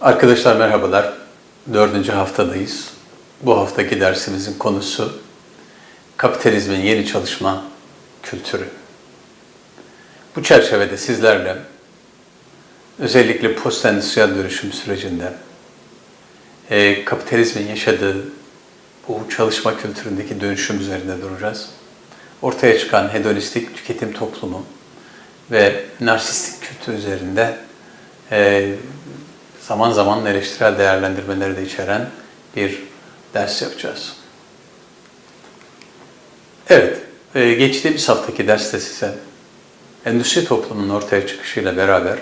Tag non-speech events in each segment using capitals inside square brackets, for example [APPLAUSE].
Arkadaşlar merhabalar. Dördüncü haftadayız. Bu haftaki dersimizin konusu kapitalizmin yeni çalışma kültürü. Bu çerçevede sizlerle özellikle post-endüstriyel dönüşüm sürecinde e, kapitalizmin yaşadığı bu çalışma kültüründeki dönüşüm üzerinde duracağız. Ortaya çıkan hedonistik tüketim toplumu ve narsistik kültür üzerinde e, zaman zaman eleştirel değerlendirmeleri de içeren bir ders yapacağız. Evet, e, geçtiğimiz haftaki derste size endüstri toplumunun ortaya çıkışıyla beraber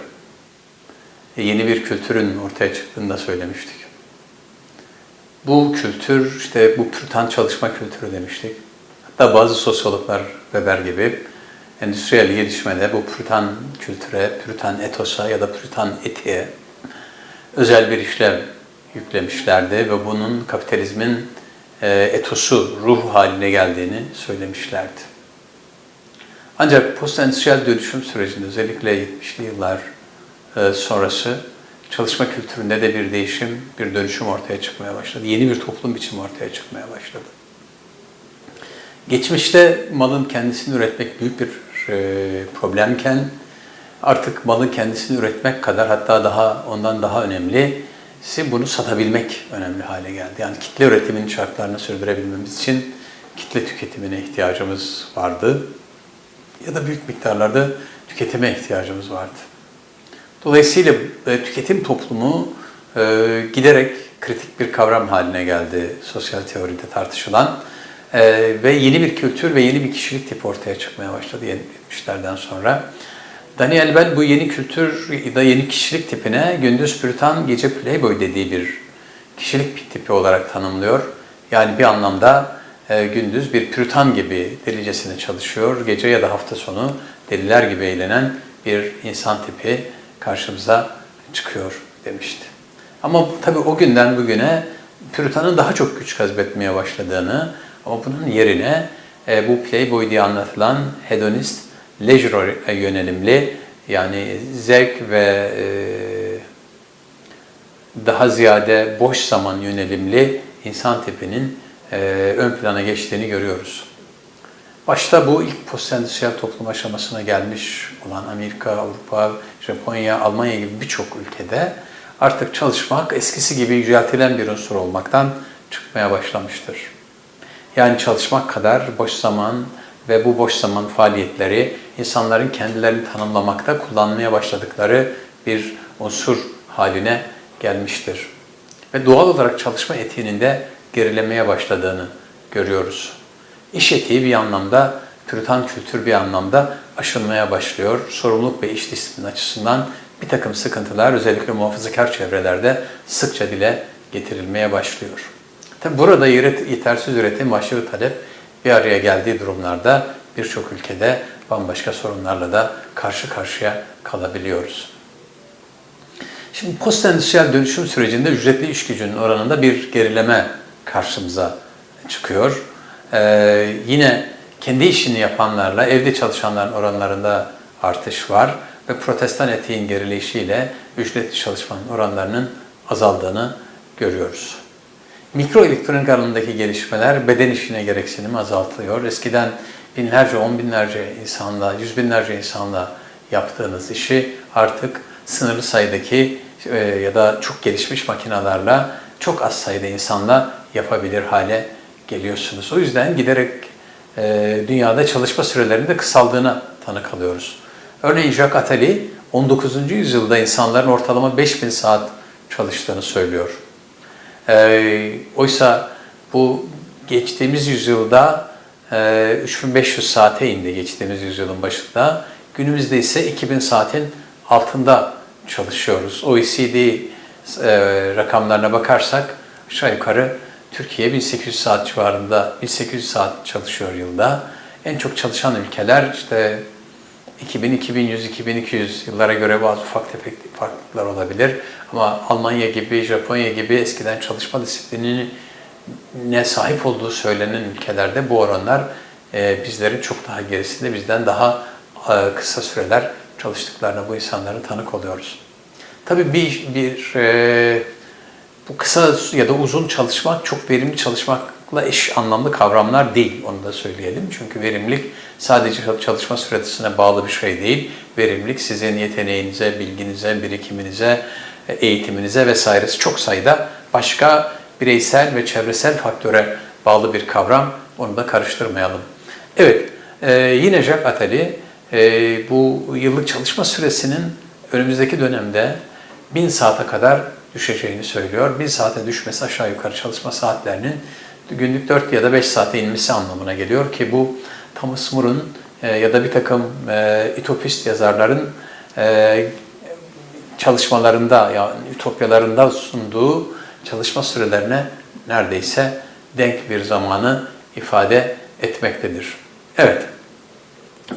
e, yeni bir kültürün ortaya çıktığını da söylemiştik. Bu kültür, işte bu pürtan çalışma kültürü demiştik. Hatta bazı sosyologlar Weber gibi endüstriyel gelişmede bu pürtan kültüre, pürtan etosa ya da pürtan etiğe özel bir işlev yüklemişlerdi ve bunun kapitalizmin e, etosu, ruh haline geldiğini söylemişlerdi. Ancak post-endüstriyel dönüşüm sürecinde özellikle 70'li yıllar e, sonrası çalışma kültüründe de bir değişim, bir dönüşüm ortaya çıkmaya başladı. Yeni bir toplum biçimi ortaya çıkmaya başladı. Geçmişte malın kendisini üretmek büyük bir e, problemken artık malın kendisini üretmek kadar hatta daha ondan daha önemli bunu satabilmek önemli hale geldi. Yani kitle üretiminin şartlarını sürdürebilmemiz için kitle tüketimine ihtiyacımız vardı. Ya da büyük miktarlarda tüketime ihtiyacımız vardı. Dolayısıyla e, tüketim toplumu e, giderek kritik bir kavram haline geldi sosyal teoride tartışılan. E, ve yeni bir kültür ve yeni bir kişilik tipi ortaya çıkmaya başladı 70'lerden sonra. Daniel Bell bu yeni kültür da yeni kişilik tipine gündüz püritan, gece playboy dediği bir kişilik tipi olarak tanımlıyor. Yani bir anlamda e, gündüz bir püritan gibi delicesine çalışıyor, gece ya da hafta sonu deliler gibi eğlenen bir insan tipi karşımıza çıkıyor demişti. Ama tabii o günden bugüne püritanın daha çok güç kazbetmeye başladığını ama bunun yerine e, bu playboy diye anlatılan hedonist leisure yönelimli yani zevk ve e, daha ziyade boş zaman yönelimli insan tipinin e, ön plana geçtiğini görüyoruz. Başta bu ilk postendüstriyel toplum aşamasına gelmiş olan Amerika, Avrupa, Japonya, Almanya gibi birçok ülkede artık çalışmak eskisi gibi yüceltilen bir unsur olmaktan çıkmaya başlamıştır. Yani çalışmak kadar boş zaman, ve bu boş zaman faaliyetleri insanların kendilerini tanımlamakta kullanmaya başladıkları bir unsur haline gelmiştir. Ve doğal olarak çalışma etiğinin de gerilemeye başladığını görüyoruz. İş etiği bir anlamda, püritan kültür bir anlamda aşınmaya başlıyor. Sorumluluk ve iş disiplini açısından bir takım sıkıntılar özellikle muhafazakar çevrelerde sıkça dile getirilmeye başlıyor. Tabi burada yetersiz üretim, aşırı talep bir araya geldiği durumlarda birçok ülkede bambaşka sorunlarla da karşı karşıya kalabiliyoruz. Şimdi post-endüstriyel dönüşüm sürecinde ücretli iş gücünün oranında bir gerileme karşımıza çıkıyor. Ee, yine kendi işini yapanlarla evde çalışanların oranlarında artış var ve protestan etiğin gerileyişiyle ücretli çalışmanın oranlarının azaldığını görüyoruz. Mikro elektronik alanındaki gelişmeler beden işine gereksinimi azaltıyor. Eskiden binlerce, on binlerce insanla, yüz binlerce insanla yaptığınız işi artık sınırlı sayıdaki e, ya da çok gelişmiş makinalarla çok az sayıda insanla yapabilir hale geliyorsunuz. O yüzden giderek e, dünyada çalışma sürelerinin de kısaldığına tanık alıyoruz. Örneğin Jacques Attali 19. yüzyılda insanların ortalama 5000 saat çalıştığını söylüyor. E, oysa bu geçtiğimiz yüzyılda e, 3500 saate indi geçtiğimiz yüzyılın başında. Günümüzde ise 2000 saatin altında çalışıyoruz. OECD e, rakamlarına bakarsak aşağı yukarı Türkiye 1800 saat civarında 1800 saat çalışıyor yılda. En çok çalışan ülkeler işte 2000, 2100, 2200 yıllara göre bazı ufak tefek farklılıklar olabilir. Ama Almanya gibi, Japonya gibi eskiden çalışma disiplinini ne sahip olduğu söylenen ülkelerde bu oranlar e, bizlerin çok daha gerisinde, bizden daha e, kısa süreler çalıştıklarına bu insanların tanık oluyoruz. Tabii bir, bir e, bu kısa ya da uzun çalışmak çok verimli çalışmakla eş anlamlı kavramlar değil. Onu da söyleyelim. Çünkü verimlilik sadece çalışma süresine bağlı bir şey değil. Verimlilik sizin yeteneğinize, bilginize, birikiminize, eğitiminize vesairesi çok sayıda başka bireysel ve çevresel faktöre bağlı bir kavram. Onu da karıştırmayalım. Evet, e, yine Jacques Attali e, bu yıllık çalışma süresinin önümüzdeki dönemde 1000 saate kadar düşeceğini söylüyor. 1000 saate düşmesi aşağı yukarı çalışma saatlerinin günlük 4 ya da 5 saate inmesi anlamına geliyor ki bu Thomas More'un e, ya da bir takım e, ütopist yazarların e, çalışmalarında, yani ütopyalarında sunduğu çalışma sürelerine neredeyse denk bir zamanı ifade etmektedir. Evet,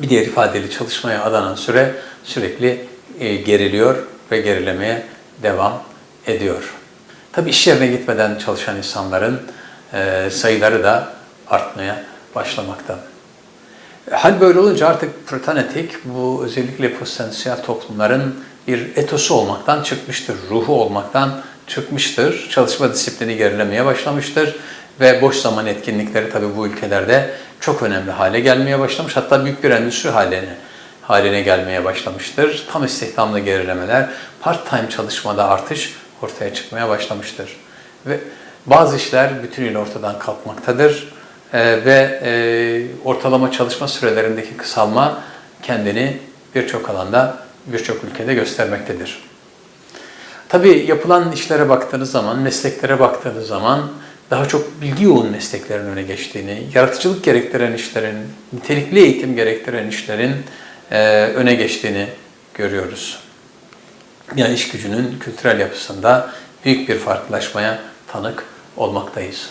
bir diğer ifadeli çalışmaya adanan süre sürekli e, geriliyor ve gerilemeye devam ediyor. Tabi iş yerine gitmeden çalışan insanların sayıları da artmaya başlamakta. Hal böyle olunca artık protanetik bu özellikle postansiyel toplumların bir etosu olmaktan çıkmıştır, ruhu olmaktan çıkmıştır. Çalışma disiplini gerilemeye başlamıştır ve boş zaman etkinlikleri tabii bu ülkelerde çok önemli hale gelmeye başlamış. Hatta büyük bir endüstri haline haline gelmeye başlamıştır. Tam istihdamlı gerilemeler, part-time çalışmada artış ortaya çıkmaya başlamıştır. Ve bazı işler bütünüyle ortadan kalkmaktadır ee, ve e, ortalama çalışma sürelerindeki kısalma kendini birçok alanda, birçok ülkede göstermektedir. Tabii yapılan işlere baktığınız zaman, mesleklere baktığınız zaman daha çok bilgi yoğun mesleklerin öne geçtiğini, yaratıcılık gerektiren işlerin, nitelikli eğitim gerektiren işlerin e, öne geçtiğini görüyoruz. Yani iş gücünün kültürel yapısında büyük bir farklılaşmaya tanık olmaktayız.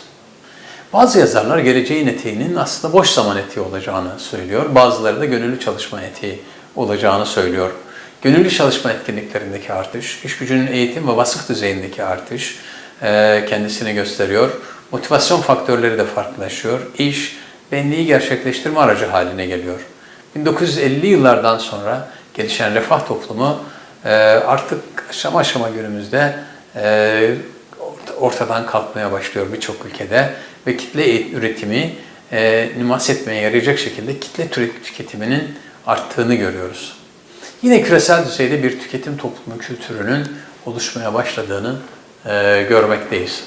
Bazı yazarlar geleceğin etiğinin aslında boş zaman etiği olacağını söylüyor. Bazıları da gönüllü çalışma etiği olacağını söylüyor. Gönüllü çalışma etkinliklerindeki artış, iş gücünün eğitim ve vasıf düzeyindeki artış e, kendisini gösteriyor. Motivasyon faktörleri de farklılaşıyor. İş, benliği gerçekleştirme aracı haline geliyor. 1950'li yıllardan sonra gelişen refah toplumu e, artık aşama aşama günümüzde e, ortadan kalkmaya başlıyor birçok ülkede ve kitle üretimi e, nümas etmeye yarayacak şekilde kitle tüketiminin arttığını görüyoruz. Yine küresel düzeyde bir tüketim toplumu kültürünün oluşmaya başladığını e, görmekteyiz.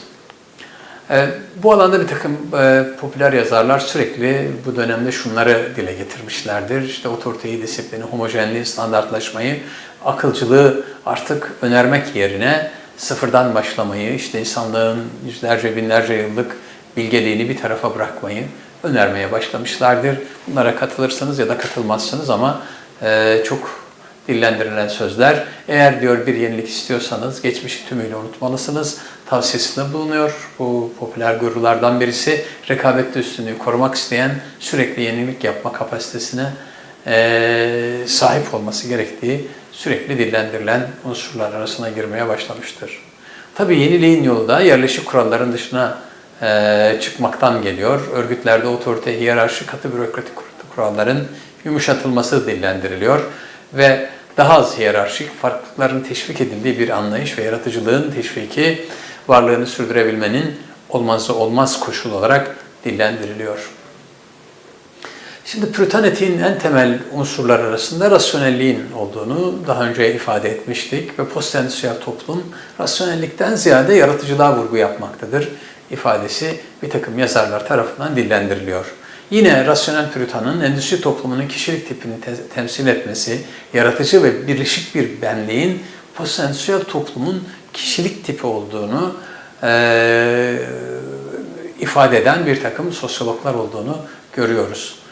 E, bu alanda bir takım e, popüler yazarlar sürekli bu dönemde şunları dile getirmişlerdir. İşte otoriteyi, disiplini, homojenliği, standartlaşmayı, akılcılığı artık önermek yerine sıfırdan başlamayı, işte insanlığın yüzlerce, binlerce yıllık bilgeliğini bir tarafa bırakmayı önermeye başlamışlardır. Bunlara katılırsanız ya da katılmazsınız ama e, çok dillendirilen sözler. Eğer diyor bir yenilik istiyorsanız geçmişi tümüyle unutmalısınız. Tavsiyesinde bulunuyor. Bu popüler gurulardan birisi rekabette üstünlüğü korumak isteyen sürekli yenilik yapma kapasitesine e, sahip olması gerektiği sürekli dillendirilen unsurlar arasına girmeye başlamıştır. Tabii yeniliğin yolu da yerleşik kuralların dışına e, çıkmaktan geliyor. Örgütlerde otorite, hiyerarşi, katı bürokratik kuralların yumuşatılması dillendiriliyor ve daha az hiyerarşik, farklılıkların teşvik edildiği bir anlayış ve yaratıcılığın teşviki varlığını sürdürebilmenin olmazsa olmaz koşul olarak dillendiriliyor. Şimdi Puritan etiğin en temel unsurlar arasında rasyonelliğin olduğunu daha önce ifade etmiştik ve postendüstriyel toplum rasyonellikten ziyade yaratıcılığa vurgu yapmaktadır ifadesi bir takım yazarlar tarafından dillendiriliyor. Yine rasyonel püritanın endüstri toplumunun kişilik tipini te temsil etmesi, yaratıcı ve birleşik bir benliğin postendüstriyel toplumun kişilik tipi olduğunu e, ifade eden bir takım sosyologlar olduğunu görüyoruz.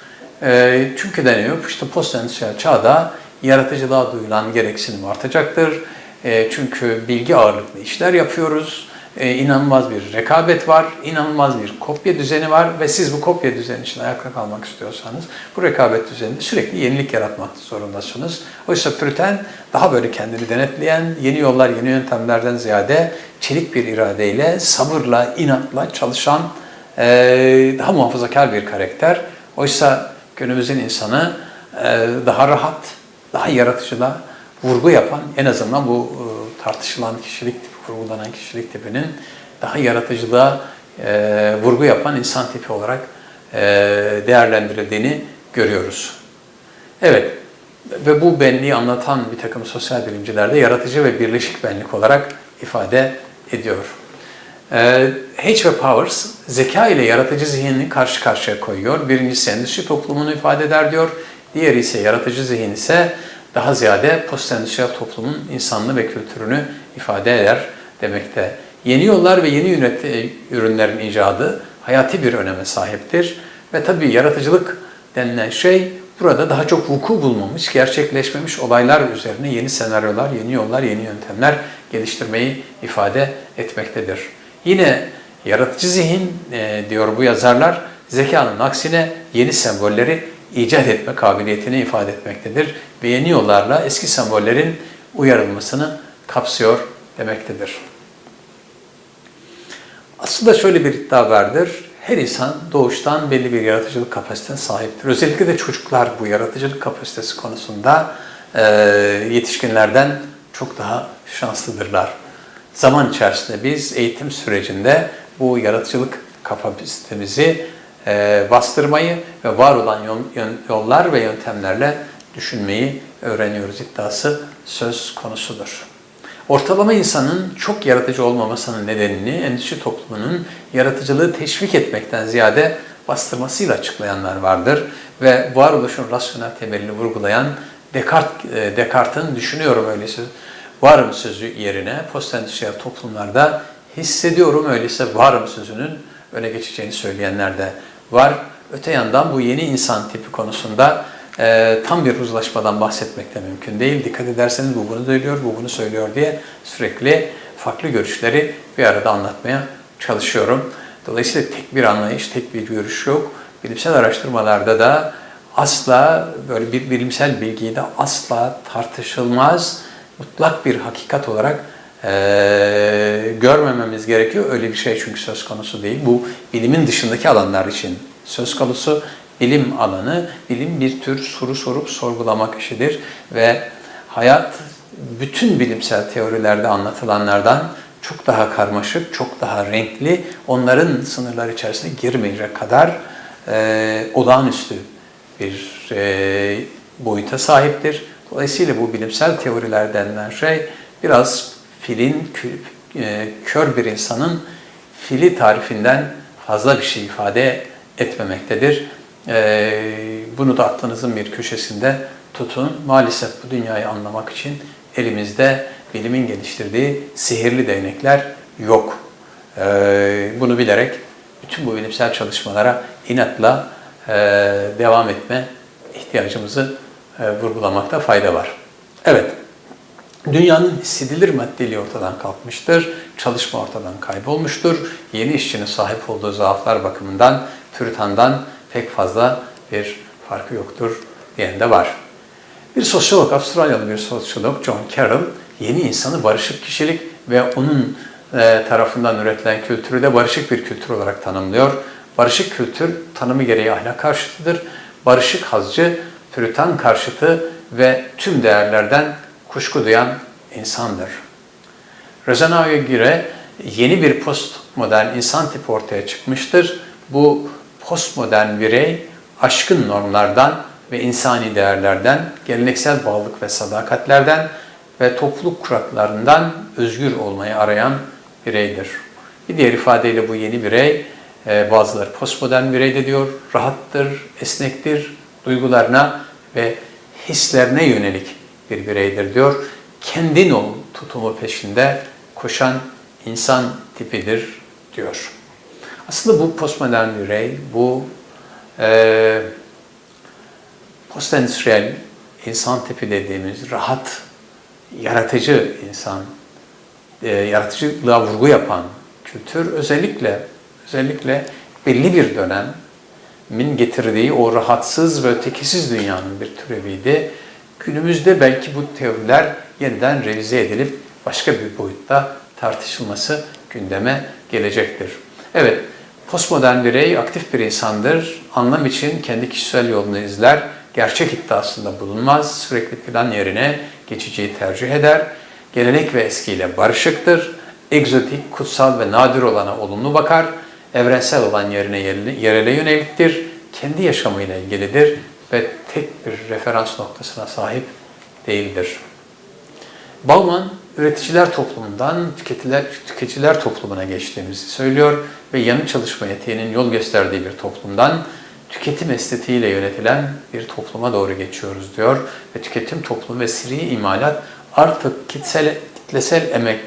E, çünkü deniyor işte postendüstriyel çağda yaratıcılığa duyulan gereksinim artacaktır. E, çünkü bilgi ağırlıklı işler yapıyoruz e, inanılmaz bir rekabet var, inanılmaz bir kopya düzeni var ve siz bu kopya düzeni için ayakta kalmak istiyorsanız bu rekabet düzeninde sürekli yenilik yaratmak zorundasınız. Oysa Püriten daha böyle kendini denetleyen, yeni yollar, yeni yöntemlerden ziyade çelik bir iradeyle, sabırla, inatla çalışan e, daha muhafazakar bir karakter. Oysa günümüzün insanı e, daha rahat, daha yaratıcılığa vurgu yapan, en azından bu e, tartışılan kişilik tipi, vurgulanan kişilik tipinin daha yaratıcılığa e, vurgu yapan insan tipi olarak değerlendirildiğini görüyoruz. Evet, ve bu benliği anlatan bir takım sosyal bilimciler de yaratıcı ve birleşik benlik olarak ifade ediyor. Ee, H ve Powers zeka ile yaratıcı zihnini karşı karşıya koyuyor. Birincisi endüstri toplumunu ifade eder diyor. Diğeri ise yaratıcı zihin ise daha ziyade postendüstriyel toplumun insanlığı ve kültürünü ifade eder demekte. Yeni yollar ve yeni yönet- ürünlerin icadı hayati bir öneme sahiptir. Ve tabii yaratıcılık denilen şey burada daha çok vuku bulmamış, gerçekleşmemiş olaylar üzerine yeni senaryolar, yeni yollar, yeni yöntemler geliştirmeyi ifade etmektedir. Yine yaratıcı zihin e, diyor bu yazarlar, zekanın aksine yeni sembolleri icat etme kabiliyetini ifade etmektedir ve yeni yollarla eski sembollerin uyarılmasını kapsıyor demektedir. Aslında şöyle bir iddia vardır. Her insan doğuştan belli bir yaratıcılık kapasitesine sahiptir. Özellikle de çocuklar bu yaratıcılık kapasitesi konusunda e, yetişkinlerden çok daha şanslıdırlar. Zaman içerisinde biz eğitim sürecinde bu yaratıcılık kapasitemizi e, bastırmayı ve var olan yollar ve yöntemlerle düşünmeyi öğreniyoruz iddiası söz konusudur. Ortalama insanın çok yaratıcı olmamasının nedenini endüstri toplumunun yaratıcılığı teşvik etmekten ziyade bastırmasıyla açıklayanlar vardır ve varoluşun rasyonel temelini vurgulayan Descartes, e, Descartes'in düşünüyorum öyleyse varım sözü yerine postendüstriyel toplumlarda hissediyorum öyleyse varım sözünün öne geçeceğini söyleyenler de var. Öte yandan bu yeni insan tipi konusunda e, tam bir uzlaşmadan bahsetmek de mümkün değil. Dikkat ederseniz bu bunu söylüyor, bu bunu söylüyor diye sürekli farklı görüşleri bir arada anlatmaya çalışıyorum. Dolayısıyla tek bir anlayış, tek bir görüş yok. Bilimsel araştırmalarda da asla böyle bir bilimsel bilgiyi de asla tartışılmaz, mutlak bir hakikat olarak e, görmememiz gerekiyor. Öyle bir şey çünkü söz konusu değil. Bu bilimin dışındaki alanlar için söz konusu bilim alanı, bilim bir tür soru sorup sorgulamak işidir ve hayat bütün bilimsel teorilerde anlatılanlardan çok daha karmaşık, çok daha renkli, onların sınırlar içerisine girmeyecek kadar e, olağanüstü bir e, boyuta sahiptir. Dolayısıyla bu bilimsel teoriler denilen şey biraz filin, e, kör bir insanın fili tarifinden fazla bir şey ifade etmemektedir. Ee, bunu da aklınızın bir köşesinde tutun. Maalesef bu dünyayı anlamak için elimizde bilimin geliştirdiği sihirli değnekler yok. Ee, bunu bilerek bütün bu bilimsel çalışmalara inatla e, devam etme ihtiyacımızı e, vurgulamakta fayda var. Evet, Dünyanın hissedilir maddeliği ortadan kalkmıştır, çalışma ortadan kaybolmuştur. Yeni işçinin sahip olduğu zaaflar bakımından Püritan'dan pek fazla bir farkı yoktur diyen de var. Bir sosyolog, Avustralyalı bir sosyolog John Carroll, yeni insanı barışık kişilik ve onun e, tarafından üretilen kültürü de barışık bir kültür olarak tanımlıyor. Barışık kültür tanımı gereği ahlak karşıtıdır. Barışık hazcı, püritan karşıtı ve tüm değerlerden kuşku duyan insandır. Rosenau'ya göre yeni bir postmodern insan tipi ortaya çıkmıştır. Bu postmodern birey aşkın normlardan ve insani değerlerden, geleneksel bağlılık ve sadakatlerden ve topluluk kuraklarından özgür olmayı arayan bireydir. Bir diğer ifadeyle bu yeni birey, e, bazıları postmodern birey de diyor, rahattır, esnektir, duygularına ve hislerine yönelik bir bireydir diyor. Kendin ol tutumu peşinde koşan insan tipidir diyor. Aslında bu postmodern birey, bu e, postendüstriyel insan tipi dediğimiz rahat, yaratıcı insan, e, yaratıcılığa vurgu yapan kültür özellikle özellikle belli bir dönemin getirdiği o rahatsız ve ötekisiz dünyanın bir türeviydi. Günümüzde belki bu teoriler yeniden revize edilip başka bir boyutta tartışılması gündeme gelecektir. Evet, postmodern birey aktif bir insandır. Anlam için kendi kişisel yolunu izler. Gerçek iddiasında bulunmaz. Sürekli plan yerine geçiciyi tercih eder. Gelenek ve eskiyle barışıktır. Egzotik, kutsal ve nadir olana olumlu bakar. Evrensel olan yerine yerele yöneliktir. Kendi yaşamıyla ilgilidir ve tek bir referans noktasına sahip değildir. Bauman, üreticiler toplumundan tüketiciler, tüketiciler toplumuna geçtiğimizi söylüyor ve yanı çalışma etiğinin yol gösterdiği bir toplumdan tüketim estetiğiyle yönetilen bir topluma doğru geçiyoruz diyor. Ve tüketim toplumu ve seri imalat artık kitlesel, kitlesel emek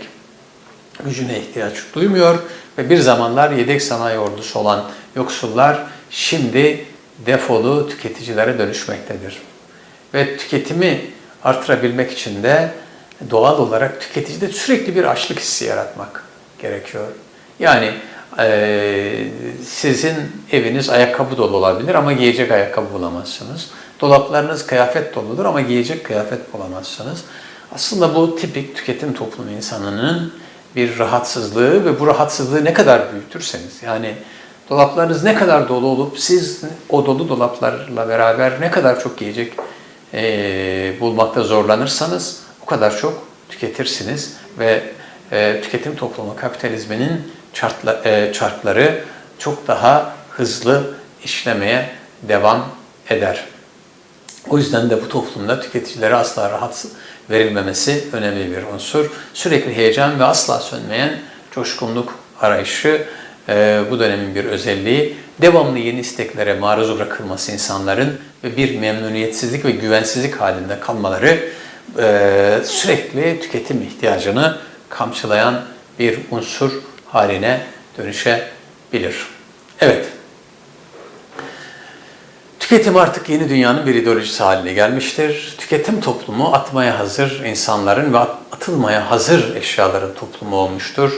gücüne ihtiyaç duymuyor ve bir zamanlar yedek sanayi ordusu olan yoksullar şimdi defolu tüketicilere dönüşmektedir. Ve tüketimi artırabilmek için de doğal olarak tüketicide sürekli bir açlık hissi yaratmak gerekiyor. Yani e, sizin eviniz ayakkabı dolu olabilir ama giyecek ayakkabı bulamazsınız. Dolaplarınız kıyafet doludur ama giyecek kıyafet bulamazsınız. Aslında bu tipik tüketim toplumu insanının bir rahatsızlığı ve bu rahatsızlığı ne kadar büyütürseniz yani dolaplarınız ne kadar dolu olup siz o dolu dolaplarla beraber ne kadar çok giyecek e, bulmakta zorlanırsanız o kadar çok tüketirsiniz ve e, tüketim toplumu kapitalizminin çarkla, e, çarkları çok daha hızlı işlemeye devam eder. O yüzden de bu toplumda tüketicilere asla rahat verilmemesi önemli bir unsur. Sürekli heyecan ve asla sönmeyen coşkunluk arayışı e, bu dönemin bir özelliği. Devamlı yeni isteklere maruz bırakılması insanların ve bir memnuniyetsizlik ve güvensizlik halinde kalmaları e, sürekli tüketim ihtiyacını kamçılayan bir unsur haline dönüşebilir. Evet, Tüketim artık yeni dünyanın bir ideolojisi haline gelmiştir. Tüketim toplumu atmaya hazır insanların ve atılmaya hazır eşyaların toplumu olmuştur.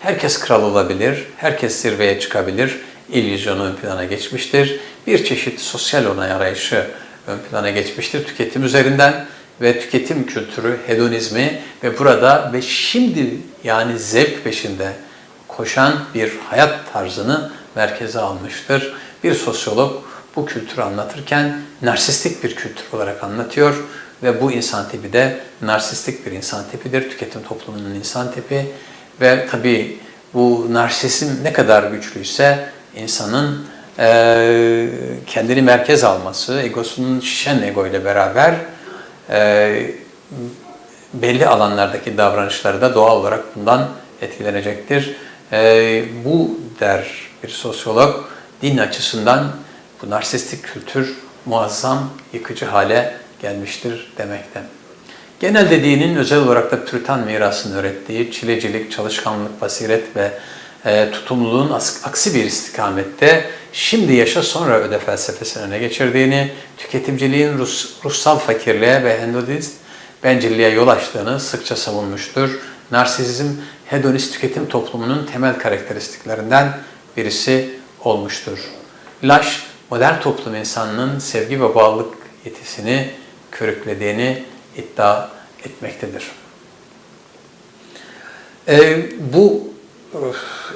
Herkes kral olabilir, herkes zirveye çıkabilir. İllüzyonu ön plana geçmiştir. Bir çeşit sosyal onay arayışı ön plana geçmiştir tüketim üzerinden ve tüketim kültürü, hedonizmi ve burada ve şimdi yani zevk peşinde koşan bir hayat tarzını merkeze almıştır. Bir sosyolog bu kültürü anlatırken narsistik bir kültür olarak anlatıyor ve bu insan tipi de narsistik bir insan tipidir. Tüketim toplumunun insan tipi ve tabii bu narsizm ne kadar güçlüyse insanın e, kendini merkez alması, egosunun şişen ego ile beraber e, belli alanlardaki davranışları da doğal olarak bundan etkilenecektir. E, bu der bir sosyolog din açısından bu narsistik kültür muazzam yıkıcı hale gelmiştir demekte. Genelde dinin özel olarak da Püritan mirasını öğrettiği çilecilik, çalışkanlık, basiret ve e, tutumluluğun aksi bir istikamette şimdi yaşa sonra öde felsefesini öne geçirdiğini, tüketimciliğin Rus, ruhsal fakirliğe ve hedonist bencilliğe yol açtığını sıkça savunmuştur. Narsizm, hedonist tüketim toplumunun temel karakteristiklerinden birisi olmuştur. Laş, modern toplum insanının sevgi ve bağlılık yetisini körüklediğini iddia etmektedir. E, bu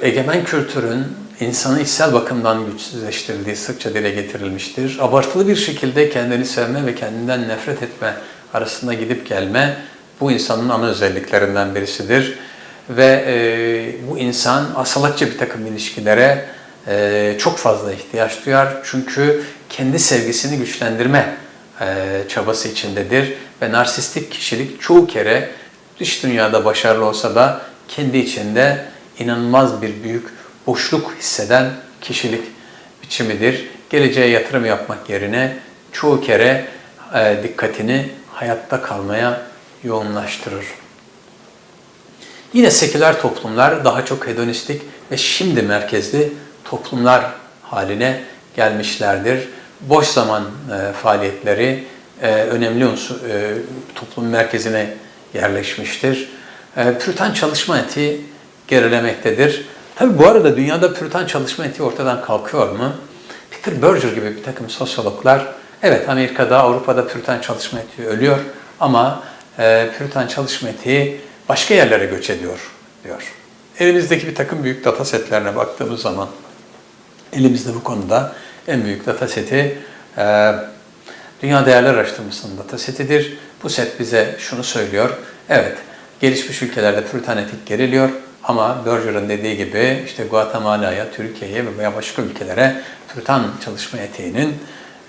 egemen kültürün insanı içsel bakımdan güçsüzleştirildiği sıkça dile getirilmiştir. Abartılı bir şekilde kendini sevme ve kendinden nefret etme arasında gidip gelme bu insanın ana özelliklerinden birisidir. Ve e, bu insan asalakça bir takım ilişkilere çok fazla ihtiyaç duyar. Çünkü kendi sevgisini güçlendirme e, çabası içindedir. Ve narsistik kişilik çoğu kere dış dünyada başarılı olsa da kendi içinde inanılmaz bir büyük boşluk hisseden kişilik biçimidir. Geleceğe yatırım yapmak yerine çoğu kere e, dikkatini hayatta kalmaya yoğunlaştırır. Yine seküler toplumlar daha çok hedonistik ve şimdi merkezli toplumlar haline gelmişlerdir. Boş zaman e, faaliyetleri e, önemli unsur, e, toplum merkezine yerleşmiştir. E, Püritan çalışma etiği gerilemektedir. Tabi bu arada dünyada Püritan çalışma etiği ortadan kalkıyor mu? Peter Berger gibi bir takım sosyologlar, evet Amerika'da, Avrupa'da Püritan çalışma etiği ölüyor ama e, Püritan çalışma etiği başka yerlere göç ediyor diyor. Elimizdeki bir takım büyük data setlerine baktığımız zaman elimizde bu konuda en büyük data seti e, Dünya Değerler Araştırması'nın data setidir. Bu set bize şunu söylüyor. Evet, Gelişmiş ülkelerde püriten etik geriliyor ama Berger'ın dediği gibi işte Guatemala'ya, Türkiye'ye veya başka ülkelere püriten çalışma etiğinin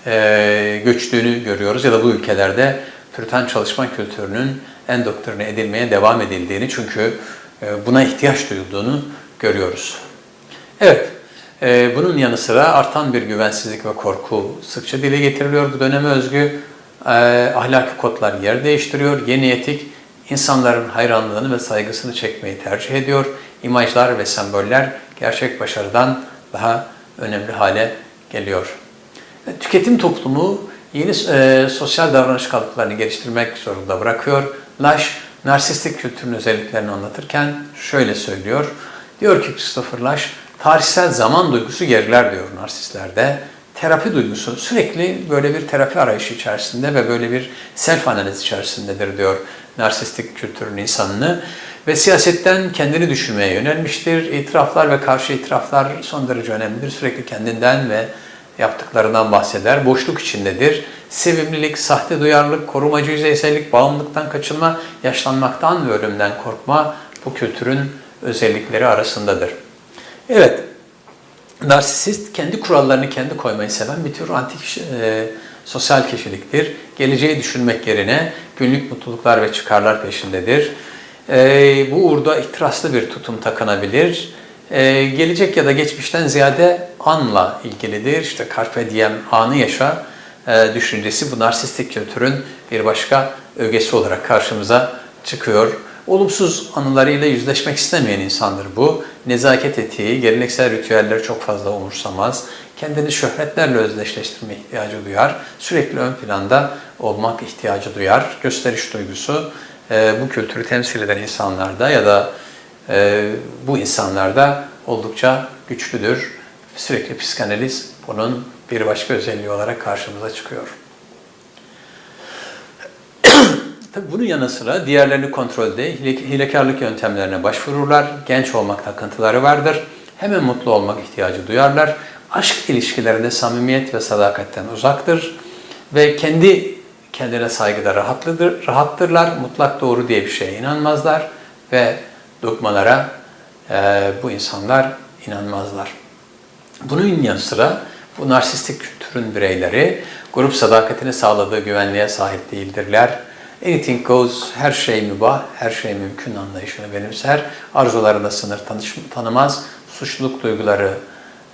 e, göçtüğünü görüyoruz ya da bu ülkelerde püriten çalışma kültürünün endoktrine edilmeye devam edildiğini çünkü e, buna ihtiyaç duyulduğunu görüyoruz. Evet, bunun yanı sıra artan bir güvensizlik ve korku sıkça dile getiriliyor. Bu döneme özgü e, ahlaki kodlar yer değiştiriyor. Yeni etik insanların hayranlığını ve saygısını çekmeyi tercih ediyor. İmajlar ve semboller gerçek başarıdan daha önemli hale geliyor. Tüketim toplumu yeni e, sosyal davranış kalıplarını geliştirmek zorunda bırakıyor. Lash, narsistik kültürün özelliklerini anlatırken şöyle söylüyor. Diyor ki Christopher Lash, tarihsel zaman duygusu geriler diyor narsistlerde. Terapi duygusu sürekli böyle bir terapi arayışı içerisinde ve böyle bir self analiz içerisindedir diyor narsistik kültürün insanını. Ve siyasetten kendini düşünmeye yönelmiştir. İtiraflar ve karşı itiraflar son derece önemlidir. Sürekli kendinden ve yaptıklarından bahseder. Boşluk içindedir. Sevimlilik, sahte duyarlılık, korumacı yüzeysellik, bağımlılıktan kaçınma, yaşlanmaktan ve ölümden korkma bu kültürün özellikleri arasındadır. Evet, narsisist kendi kurallarını kendi koymayı seven bir tür antik e, sosyal kişiliktir. Geleceği düşünmek yerine günlük mutluluklar ve çıkarlar peşindedir. E, bu uğurda ihtiraslı bir tutum takınabilir. E, gelecek ya da geçmişten ziyade anla ilgilidir. İşte carpe diem, anı yaşa e, düşüncesi bu narsistik kültürün bir başka ögesi olarak karşımıza çıkıyor. Olumsuz anılarıyla yüzleşmek istemeyen insandır bu. Nezaket etiği, geleneksel ritüelleri çok fazla umursamaz. Kendini şöhretlerle özdeşleştirme ihtiyacı duyar. Sürekli ön planda olmak ihtiyacı duyar. Gösteriş duygusu e, bu kültürü temsil eden insanlarda ya da e, bu insanlarda oldukça güçlüdür. Sürekli psikanaliz bunun bir başka özelliği olarak karşımıza çıkıyor. Tabii [LAUGHS] bunun yanı sıra diğerlerini kontrolde hilekarlık yöntemlerine başvururlar. Genç olmak takıntıları vardır. Hemen mutlu olmak ihtiyacı duyarlar. Aşk ilişkilerinde samimiyet ve sadakatten uzaktır. Ve kendi kendine saygıda rahatlıdır, rahattırlar. Mutlak doğru diye bir şeye inanmazlar. Ve dogmalara e, bu insanlar inanmazlar. Bunun yanı sıra bu narsistik kültürün bireyleri grup sadakatini sağladığı güvenliğe sahip değildirler. Anything goes, her şey mübah, her şey mümkün anlayışını benimser. Arzularında sınır tanımaz. Suçluluk duyguları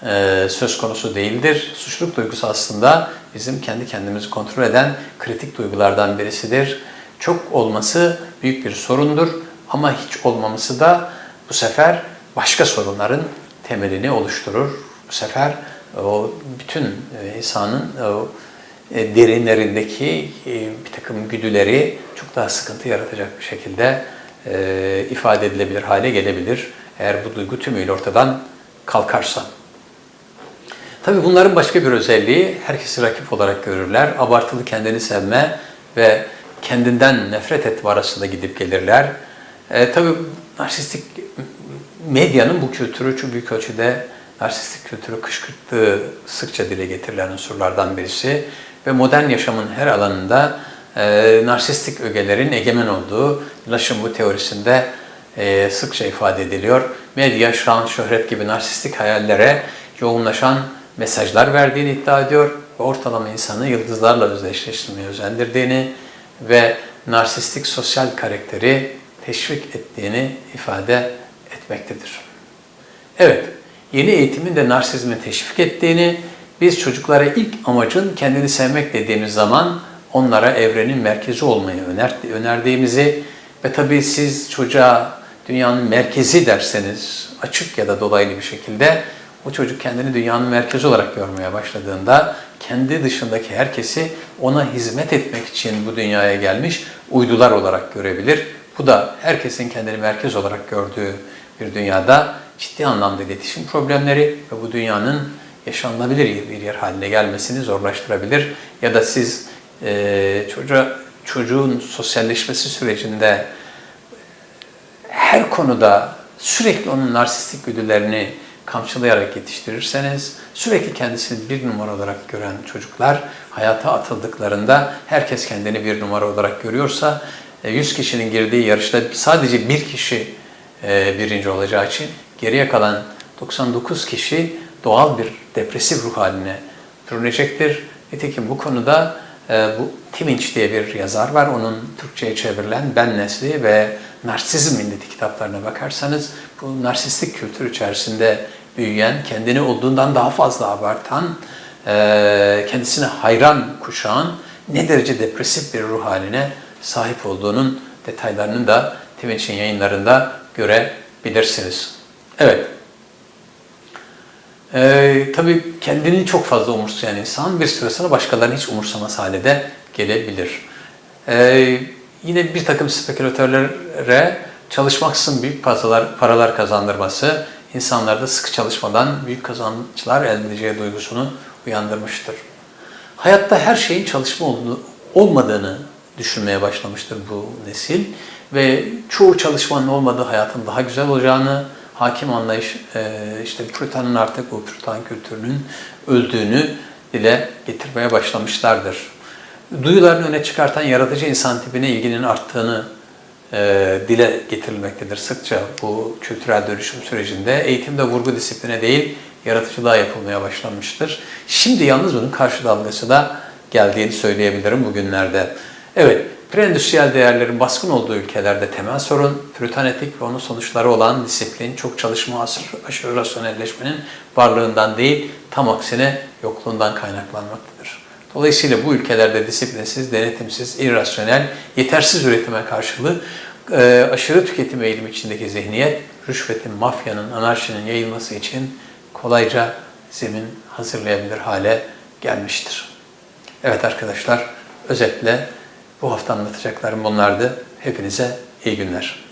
e, söz konusu değildir. Suçluluk duygusu aslında bizim kendi kendimizi kontrol eden kritik duygulardan birisidir. Çok olması büyük bir sorundur ama hiç olmaması da bu sefer başka sorunların temelini oluşturur. Bu sefer o bütün insanın o derinlerindeki e, bir takım güdüleri çok daha sıkıntı yaratacak bir şekilde ifade edilebilir hale gelebilir. Eğer bu duygu tümüyle ortadan kalkarsa. Tabii bunların başka bir özelliği herkesi rakip olarak görürler. Abartılı kendini sevme ve kendinden nefret etme arasında gidip gelirler. E, tabii narsistik medyanın bu kültürü çok büyük ölçüde narsistik kültürü kışkırttığı sıkça dile getirilen unsurlardan birisi ve modern yaşamın her alanında e, narsistik ögelerin egemen olduğu Lash'ın bu teorisinde e, sıkça ifade ediliyor. Medya, şan, şöhret gibi narsistik hayallere yoğunlaşan mesajlar verdiğini iddia ediyor ve ortalama insanı yıldızlarla özdeşleştirmeye özendirdiğini ve narsistik sosyal karakteri teşvik ettiğini ifade etmektedir. Evet, yeni eğitimin de narsizmi teşvik ettiğini, biz çocuklara ilk amacın kendini sevmek dediğimiz zaman onlara evrenin merkezi olmayı önerdiğimizi ve tabii siz çocuğa dünyanın merkezi derseniz açık ya da dolaylı bir şekilde o çocuk kendini dünyanın merkezi olarak görmeye başladığında kendi dışındaki herkesi ona hizmet etmek için bu dünyaya gelmiş uydular olarak görebilir. Bu da herkesin kendini merkez olarak gördüğü bir dünyada ciddi anlamda iletişim problemleri ve bu dünyanın yaşanılabilir bir yer haline gelmesini zorlaştırabilir. Ya da siz e, çocuğa, çocuğun sosyalleşmesi sürecinde her konuda sürekli onun narsistik güdülerini kamçılayarak yetiştirirseniz, sürekli kendisini bir numara olarak gören çocuklar hayata atıldıklarında herkes kendini bir numara olarak görüyorsa e, 100 kişinin girdiği yarışta sadece bir kişi e, birinci olacağı için geriye kalan 99 kişi doğal bir depresif ruh haline bürünecektir. Nitekim bu konuda e, bu Timinç diye bir yazar var. Onun Türkçe'ye çevrilen Ben Nesli ve Narsizm milleti kitaplarına bakarsanız bu narsistik kültür içerisinde büyüyen, kendini olduğundan daha fazla abartan, e, kendisine hayran kuşağın ne derece depresif bir ruh haline sahip olduğunun detaylarını da Timinç'in yayınlarında görebilirsiniz. Evet. Ee, tabii kendini çok fazla umursayan insan bir süre sonra başkalarını hiç umursamaz hale de gelebilir. Ee, yine bir takım spekülatörlere çalışmaksızın büyük paralar, paralar kazandırması insanlarda sıkı çalışmadan büyük kazançlar elde edeceği duygusunu uyandırmıştır. Hayatta her şeyin çalışma olduğunu, olmadığını düşünmeye başlamıştır bu nesil ve çoğu çalışmanın olmadığı hayatın daha güzel olacağını, hakim anlayış, e, işte Puritan'ın artık o Puritan kültürünün öldüğünü dile getirmeye başlamışlardır. Duyularını öne çıkartan yaratıcı insan tipine ilginin arttığını e, dile getirilmektedir sıkça bu kültürel dönüşüm sürecinde. Eğitimde vurgu disipline değil, yaratıcılığa yapılmaya başlanmıştır. Şimdi yalnız bunun karşı dalgası da geldiğini söyleyebilirim bugünlerde. Evet, Preendüstriyel değerlerin baskın olduğu ülkelerde temel sorun, pürütan etik ve onun sonuçları olan disiplin, çok çalışma, aşırı, aşırı rasyonelleşmenin varlığından değil, tam aksine yokluğundan kaynaklanmaktadır. Dolayısıyla bu ülkelerde disiplinsiz, denetimsiz, irrasyonel, yetersiz üretime karşılığı e, aşırı tüketim eğilimi içindeki zihniyet, rüşvetin, mafyanın, anarşinin yayılması için kolayca zemin hazırlayabilir hale gelmiştir. Evet arkadaşlar, özetle bu hafta anlatacaklarım bunlardı. Hepinize iyi günler.